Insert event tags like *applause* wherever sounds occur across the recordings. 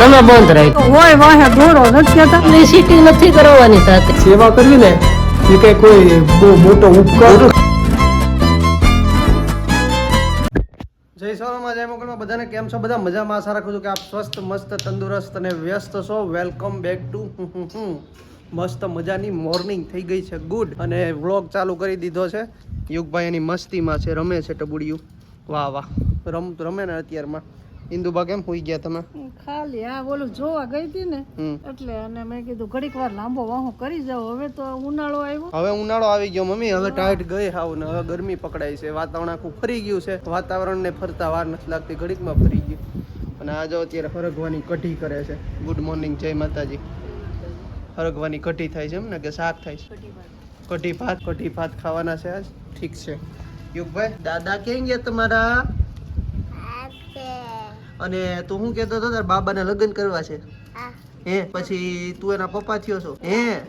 તમે બંધ રાખ હોય વાહે દોડો નથી કહેતા સિટી નથી કરવાની સાથે સેવા કરવી ને એ કઈ કોઈ બહુ મોટો ઉપકાર. જય સોનામાં જય મોગલમાં બધાને કેમ છો? બધા મજામાં? આશા રાખું છું કે આપ સ્વસ્થ મસ્ત તંદુરસ્ત અને વ્યસ્ત છો. વેલકમ બેક ટુ મસ્ત મજાની મોર્નિંગ થઈ ગઈ છે. ગુડ અને વ્લોગ ચાલુ કરી દીધો છે. યુગભાઈ એની મસ્તીમાં છે રમે છે ટબુડિયું. વાહ વાહ. રમ રમે ને અત્યારમાં. ઇન્દુબા કેમ હોઈ ગયા તમે? ખાલી આ ઓલું જોવા ગઈ હતી ને એટલે અને મેં કીધું ઘડીક વાર લાંબો વાહો કરી જાવ હવે તો ઉનાળો આવ્યો. હવે ઉનાળો આવી ગયો મમ્મી. હવે ટાઈટ ગઈ હાવ ને હવે ગરમી પકડાય છે. વાતાવરણ આખું ફરી ગયું છે. વાતાવરણ ને ફરતા વાર નથી લાગતી ઘડીકમાં ફરી ગયું. અને આ જો અત્યારે હરગવાની કઢી કરે છે. ગુડ મોર્નિંગ જય માતાજી. હરગવાની કઢી થાય છે એમ ને કે શાક થાય છે? કઢી ભાત. કઢી ભાત ખાવાના છે આજ. ઠીક છે. યુગભાઈ દાદા કેમ ગયા તમારા? અને તું શું કહેતો હતો તારા બાબાને લગ્ન કરવા છે. હે. પછી તું એના પપ્પા થયો છો. હે?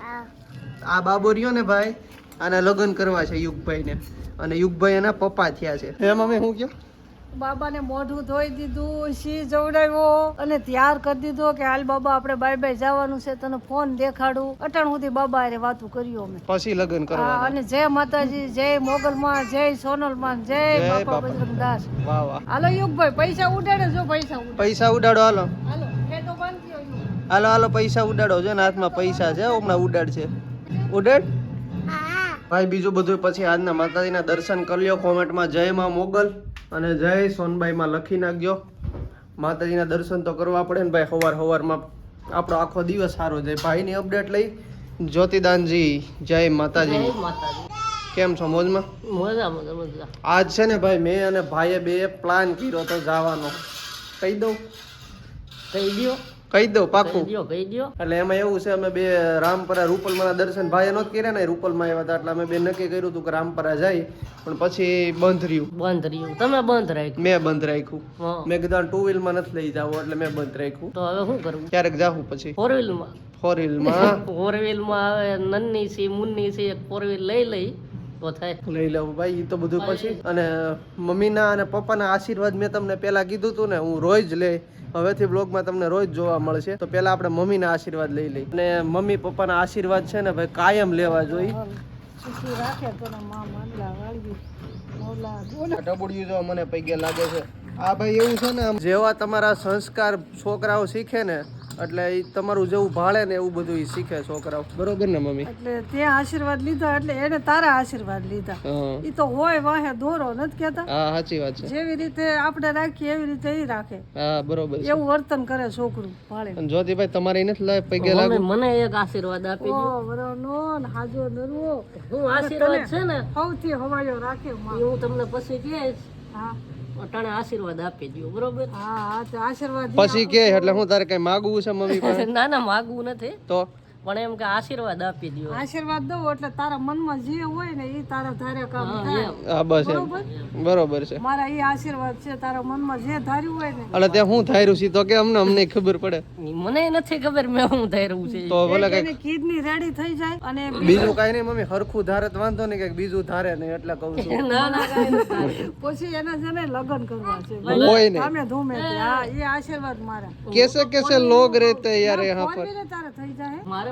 આ બાબો રહ્યો ને ભાઈ આના લગ્ન કરવા છે યુગભાઈને. અને યુગભાઈ એના પપ્પા થયા છે. એમ અમે હું કયો બાબાને મોઢું ધોઈ દીધું સી જવડાવ્યો અને તૈયાર કરી દીધો કે હાલ બાબા આપણે બાય બાય જવાનું છે તને ફોન દેખાડું. અટાણ સુધી બાબા હારે વાતું કર્યું અમે. પછી લગ્ન કરવા અને જય માતાજી જય મોગલમાં જય સોનલમાં જય જય બાપા બાપા. બજરંગદાસ. વાહ વાહ. હાલો યુગભાઈ પૈસા ઉડાડે જો પૈસા પૈસા ઉડાડો હાલો. હાલો ખેતો બાંધી હાલો હાલો પૈસા ઉડાડો છે ને હાથમાં પૈસા છે હમણાં ઉડાડ છે. ઉડાડ? ભાઈ બીજું બધું પછી આજના માતાજીના દર્શન કરી લ્યો કોમેન્ટમાં જય માં મોગલ. અને જય સોનબાઈમાં લખી નાખજો માતાજીના દર્શન તો કરવા પડે ને ભાઈ સવાર સવારમાં આપણો આખો દિવસ સારો જાય. ભાઈની અપડેટ લઈ. જ્યોતિદાનજી જય માતાજી. માતાજી. કેમ છો મોજમાં? મજા મજા મજા આજ છે ને ભાઈ મેં અને ભાઈએ બે પ્લાન કર્યો તો જવાનો. કહી દઉં. કહી દ્યો. કહી દઉં પાકું. કહી એટલે એમાં એવું છે અમે બે રામપરા રૂપલમાના દર્શન ભાઈએ નહોત કર્યા ને રૂપલમાં આવ્યા હતા એટલે અમે બે નક્કી કર્યું હતું કે રામપરા જાય પણ પછી બંધ રહ્યું. બંધ રહ્યું. તમે બંધ રાખ્યું? મેં બંધ રાખ્યું. મેં કીધું ટુ વ્હીલમાં નથી લઈ જાવ એટલે મેં બંધ રાખ્યું. તો હવે શું કરવું? ક્યારેક જાવું પછી. ફોર વ્હીલમાં ફોર વ્હીલમાં. ફોર વ્હીલમાં *laughs* હવે નન્ની છે મુન્ની છે એક ફોર વ્હીલ લઈ લઈ તો થાય. લઈ લઉં ભાઈ એ તો બધું પછી. અને મમ્મીના અને પપ્પાના આશીર્વાદ મેં તમને પેલા કીધું હતું ને હું રોજ લે હવેથી બ્લોગમાં તમને રોજ જોવા મળશે. તો પહેલાં આપણે મમ્મીના આશીર્વાદ લઈ લઈ અને મમ્મી પપ્પાના આશીર્વાદ છે ને ભાઈ કાયમ લેવા જોઈએ. ટબુડિયું જો મને પૈગે લાગે છે. આ ભાઈ એવું છે ને આમ જેવા તમારા સંસ્કાર છોકરાઓ શીખે ને એટલે એ તમારું જેવું ભાળે ને એવું બધું એ શીખે છોકરાઓ. બરોબર ને મમ્મી? એટલે ત્યાં આશીર્વાદ લીધા એટલે એને તારા આશીર્વાદ લીધા. એ તો હોય વાહે દોરો નથી કેતા હા સાચી વાત છે. જેવી રીતે આપણે રાખીએ એવી રીતે એ રાખે. હા બરોબર એવું વર્તન કરે છોકરું ભાળે. અને જ્યોતિભાઈ તમારે નથી લાય પૈગે લાગે? મને એક આશીર્વાદ આપી દો વરનો ને હાજો નરવો. હું આશીર્વાદ છે ને? સૌથી હવાયો રાખે હું તમને પછી કહીશ હા. અટાણે આશીર્વાદ આપી દો બરોબર? હા હા તો આશીર્વાદ પછી કે એટલે હું તારે કઈ માગવું છે મમ્મી પાસે? *laughs* ના ના માગવું નથી. તો? પણ એમ કે આશીર્વાદ આપી દો આશીર્વાદ દો એટલે તારા મનમાં જે હોય ને એ તારા ધારે કામ થાય. બસ બરોબર? છે. મારા એ આશીર્વાદ છે તારા મનમાં જે ધાર્યું હોય ને. એટલે તે હું ધાર્યું છે તો કે અમને અમને ખબર પડે. મને નથી ખબર મેં હું ધાર્યું છે. તો ભલે કઈ કિડની રેડી થઈ જાય અને બીજું કાઈ નહીં મમ્મી હરખું ધારે તો વાંધો નહીં કઈ બીજું ધારે નહીં એટલે કહું છું. *laughs* ના ના પછી એના છે ને લગન કરવા છે. હોય ને અમે ધૂમે હા એ આશીર્વાદ મારા. કેસે કેસે લોગ રહેતે યાર યહાં પર? તારે થઈ જાય? મારે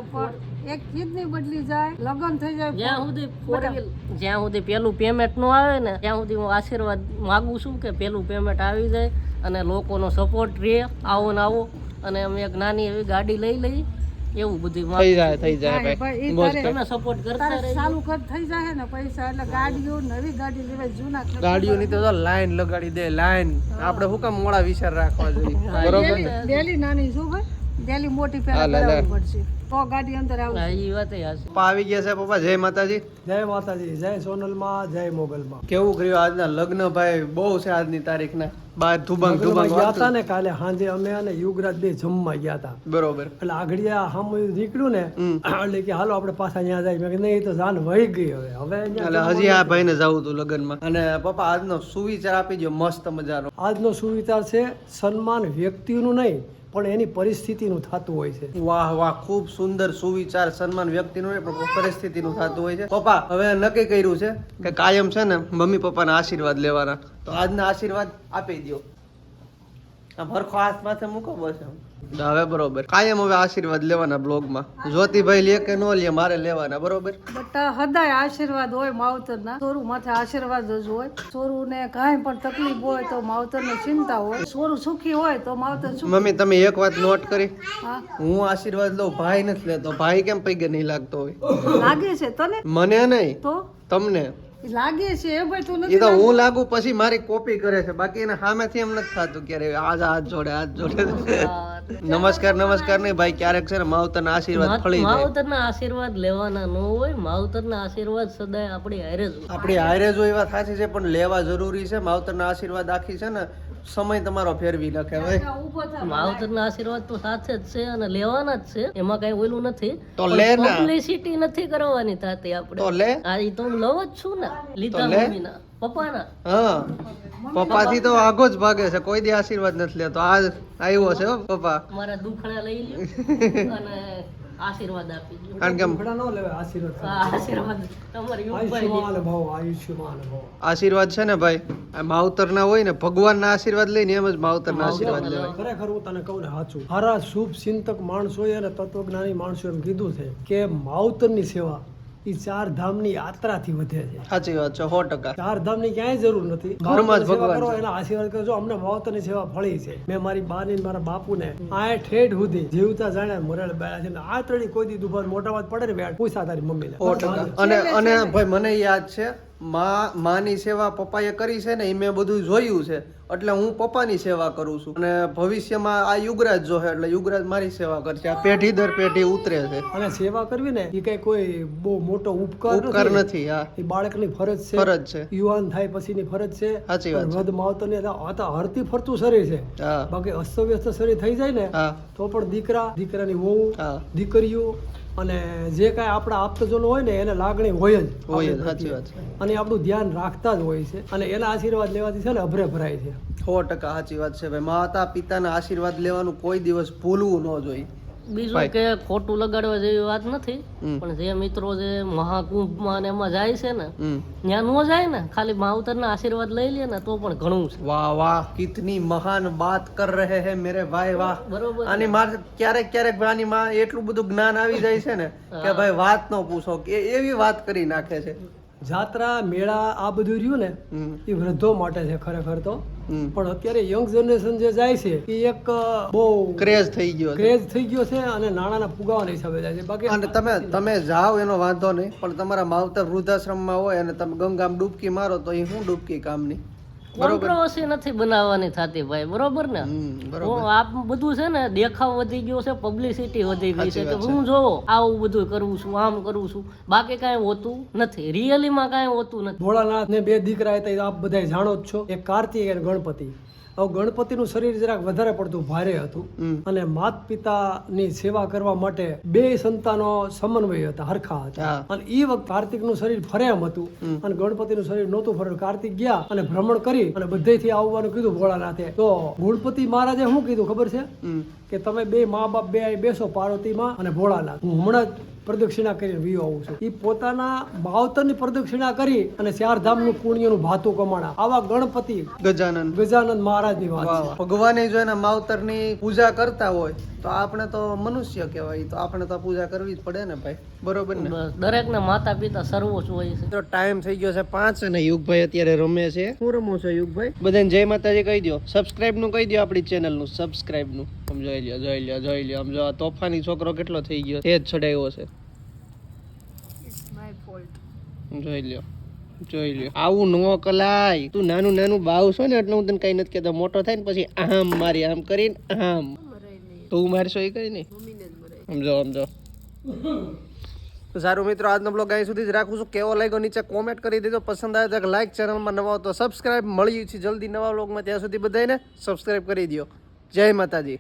એક ની બદલી જાય લગન થઈ જાય જ્યાં સુધી ફોર જ્યાં સુધી પેલું પેમેન્ટનું આવે ને ત્યાં સુધી હું આશીર્વાદ માગું છું કે પેલું પેમેન્ટ આવી જાય અને લોકોનો સપોર્ટ રહે આવો ને આવો. અને અમે એક નાની એવી ગાડી લઈ લઈ એવું બધું થઈ જાય થઈ જાય ભાઈ, તમે સપોર્ટ કરતા રહેજો ચાલુ કર થઈ જાય ને પૈસા. એટલે ગાડીઓ નવી ગાડી લેવાય જૂના ગાડીઓની તો લાઈન લગાડી દે લાઈન આપણે હું કામ મોડા વિચાર રાખવા જોઈએ? બરોબર ડેલી નાની શું ભાઈ? ડેલી મોટી પેલા. કરાવવી પડશે. તો ગાડી અંદર આવશે. હા, વાત હશે આવી ગયા છે પપ્પા જય માતાજી. જય માતાજી જય સોનલમાં જય મોગલમાં. કેવું કર્યું આજના લગ્ન ભાઈ બહુ છે આજની તારીખના. બાર ધુબંગ ધુબંગ ગયા હતા ને કાલે સાંજે અમે અને યુગરાજ બે જમવા ગયા હતા બરોબર. એટલે આગળિયા હમ નીકળ્યું ને એટલે કે હાલો આપણે પાછા ત્યાં જાય. મેં નહીં તો જાન વહી ગઈ હવે. હવે એટલે હજી આ ભાઈને જવું હતું લગ્નમાં. અને પપ્પા આજનો સુવિચાર આપી દો મસ્ત મજાનો. આજનો સુવિચાર છે સન્માન વ્યક્તિનું નહીં પણ એની પરિસ્થિતિનું થતું હોય છે. વાહ વાહ, ખૂબ સુંદર, સુવિચાર, સન્માન વ્યક્તિનું નહીં પણ પરિસ્થિતિનું થતું હોય છે. પપ્પા, હવે નક્કી કર્યું છે કે કાયમ છે ને મમ્મી પપ્પાના આશીર્વાદ લેવાના. તો આજના આશીર્વાદ આપી દો આમ હરખો હાથ માથે મૂકો બસ હવે બરોબર. કાયમ હવે આશીર્વાદ લેવાના બ્લોગમાં. જ્યોતિભાઈ લે કે ન લે મારે લેવાના બરોબર? બટા હદાય આશીર્વાદ હોય માવતરના. સોરું માથે આશીર્વાદ જ હોય. સોરું ને કાંઈ પણ તકલીફ હોય તો માવતર ને ચિંતા હોય. સોરું સુખી હોય તો માવતર સુખી મમ્મી તમે એક વાત નોટ કરી. હું આશીર્વાદ લઉં ભાઈ નથી લેતો. ભાઈ કેમ પૈગે નહીં લાગતો હોય? લાગે છે તને? મને નહીં તો? તમને. લાગે છે એ ભાઈ તું એ તો હું લાગુ પછી મારી કોપી કરે છે. બાકી એને સામેથી એમ નથી થતું ક્યારે આજ હાથ જોડે હાથ જોડે. *laughs* નમસ્કાર નમસ્કાર નહીં ભાઈ ક્યારેક છે ને માવતરના આશીર્વાદ ફળી જાય. માવતરના આશીર્વાદ લેવાના ન હોય માવતરના આશીર્વાદ સદાય આપણી હારે જ. આપણી હારે જો એવા થાય છે પણ લેવા જરૂરી છે. માવતરના આશીર્વાદ આખી છે ને સમય તમારો ફેરવી નાખે ભાઈ ઊભો માવતરના આશીર્વાદ તો સાથે જ છે અને લેવાના જ છે. એમાં કઈ ઓલું નથી. તો લે ના. પબ્લિસિટી નથી કરવાની થતી આપણે. તો લે. આ ઈ તો હું લવ જ છું ને. લીધા. મમ્મીના. પપ્પાના. હા. પપ્પાથી તો આગો જ ભાગે છે. કોઈ દી આશીર્વાદ નથી લેતો. આજ આવ્યો છે હો પપ્પા. મારા દુખડા લઈ લ્યો. *laughs* અને આશીર્વાદ આપી દો. કારણ કે ઘણા ન લેવાય આશીર્વાદ. આશીર્વાદ. તમારી યુગભાઈ આયુષ્યમાન ભવ આયુષ્યમાન ભવ. આશીર્વાદ છે ને ભાઈ? આ માવતરના હોય ને ભગવાનના આશીર્વાદ લઈને એમ જ માવતર ના આશીર્વાદ લેવાય. ખરેખર હું તને કહું ને સાચું. સારા શુભ ચિંતક માણસો અને તત્વજ્ઞાની માણસો એમ કીધું છે કે માવતરની સેવા એ ચાર ધામની યાત્રાથી વધે છે. સાચી વાત છે સો ટકા. ચાર ધામની ક્યાંય જરૂર નથી. ઘરમાં જ સેવા ભગવાન કરો એના આશીર્વાદ કરજો. અમને માવતરની સેવા ફળી છે. મેં મારી બાને ને મારા બાપુને આ ઠેઠ સુધી જીવતા જાણે મરેલ બેડા છે. આ ત્રણેય કોઈ દી દુભાર મોટા વાત પડે ને બેઠ પૂછા તારી મમ્મીને. અને અને ભાઈ મને યાદ છે માં માની સેવા પપ્પાએ કરી છે ને એ મેં બધું જોયું છે. એટલે હું પપ્પાની સેવા કરું છું. અને ભવિષ્યમાં આ યુગરાજ જોહે એટલે યુગરાજ મારી સેવા કરશે. આ પેઢી દર પેઢી ઉતરે છે. અને સેવા કરવી ને એ કઈ કોઈ બહુ મોટો ઉપકાર ઉપકાર નથી હા. એ બાળકની ફરજ છે. ફરજ છે. યુવાન થાય પછીની ફરજ છે. સાચી વાત વધ માવતરની આ તો હરતી ફરતું શરીર છે. બાકી અસ્તવ્યસ્ત શરીર થઈ જાય ને તો પણ દીકરા દીકરાની વહુ દીકરીઓ અને જે કાંઈ આપણા આપતજનો હોય ને એને લાગણી હોય જ હોય સાચી વાત છે. અને આપણું ધ્યાન રાખતા જ હોય છે. અને એના આશીર્વાદ લેવાથી છે ને અભરે ભરાય છે. સો ટકા સાચી વાત છે. ભાઈ માતા પિતાના આશીર્વાદ લેવાનું કોઈ દિવસ ભૂલવું ન જોઈએ. બીજું કે ખોટું લગાડવા જેવી વાત નથી પણ જે મિત્રો જે મહાકુંભમાં ને એમાં જાય છે ને ત્યાં નો જાય ને ખાલી માવતરના આશીર્વાદ લઈ લે ને તો પણ ઘણું છે. વાહ વાહ કિતની મહાન વાત કર રહે હે મેરે ભાઈ વાહ. બરોબર અને માર ક્યારેક ક્યારેક આની માં એટલું બધું જ્ઞાન આવી જાય છે ને કે ભાઈ વાત ન પૂછો કે એવી વાત કરી નાખે છે. જાત્રા મેળા આ બધું રહ્યું ને એ વૃદ્ધો માટે છે ખરેખર તો. પણ અત્યારે યંગ જનરેશન જે જાય છે એ એક બહુ ક્રેઝ થઈ ગયો ક્રેઝ થઈ ગયો છે અને નાણાના ફુગાવાના હિસાબે જાય છે. બાકી અને તમે તમે જાઓ એનો વાંધો નહીં પણ તમારા માવતર વૃદ્ધાશ્રમમાં હોય અને તમે ગંગામાં ડૂબકી મારો તો એ હું ડૂબકી કામની? કોન્ટ્રોવર્સી નથી બનાવવાની થતી ભાઈ બરોબર ને? હમ હું આ બધું છે ને દેખાવ વધી ગયો છે પબ્લિસિટી વધી ગઈ છે કે હું જોવો આવું બધું કરું છું આમ કરું છું બાકી કાંઈ હોતું નથી. રિયલીમાં કાંઈ હોતું નથી. ભોળાનાથ ને બે દીકરા હતા આપ બધા જાણો જ છો. એક કાર્તિક અને ગણપતિ. હવે ગણપતિનું શરીર જરાક વધારે પડતું ભારે હતું. અને માત પિતાની સેવા કરવા માટે બે સંતાનો સમન્વય હતા હરખા હતા. અને એ વખત કાર્તિકનું શરીર ફરે એમ હતું. અને ગણપતિનું શરીર નહોતું ફરે કાર્તિક ગયા અને ભ્રમણ કરી અને બધેથી આવવાનું કીધું ભોળાનાથે. તો ગણપતિ મહારાજે શું કીધું ખબર છે? કે તમે બે મા બાપ બે બેસો બેસો પાર્વતીમાં અને ભોળાનાથ. હું હમણાં જ પ્રદક્ષિણા કરીને વીયો આવું છું. એ પોતાના માવતરની પ્રદક્ષિણા કરી અને ચાર ધામનું પુણ્યનું ભાતું કમાણા. આવા ગણપતિ ગજાનંદ ગજાનંદ મહારાજની વાત ભગવાને જો એના માવતરની પૂજા કરતા હોય તો આપણે તો મનુષ્ય કહેવાય તો આપણે તો પૂજા કરવી જ પડે ને ભાઈ. બરોબર ને? બસ દરેકના માતા પિતા સર્વોચ્ચ હોય છે. તો ટાઈમ થઈ ગયો છે પાંચ અને યુગભાઈ અત્યારે રમે છે. શું રમો છો યુગભાઈ. બધાને જય માતાજી કહી દો સબસ્ક્રાઇબનું કહી દો આપણી ચેનલનું. સબસ્ક્રાઇબનું. આમ જોઈ લ્યો જોઈ લ્યો જોઈ લ્યો. આમ જો આ તોફાની છોકરો કેટલો થઈ ગયો. તે જ છડાયો છે. જોઈ લ્યો જોઈ લ્યો. આવું નો કલાય. તું નાનું નાનું બાવ છો ને એટલે હું તને કઈ નથી કહેતો. મોટો થાય ને પછી આમ મારી આમ કરીને આમ તું મારશો એ કઈ નહીં. સમજો સમજો. તો સારું મિત્રો આજનો બ્લોગ અહીં સુધી જ રાખું છું. કેવો લાગ્યો નીચે કોમેન્ટ કરી દેજો. પસંદ આવે તો લાઈક ચેનલમાં નવા તો સબસ્ક્રાઇબ મળી છે જલ્દી નવા બ્લોગમાં ત્યાં સુધી બધાને સબસ્ક્રાઈબ કરી દો જય માતાજી.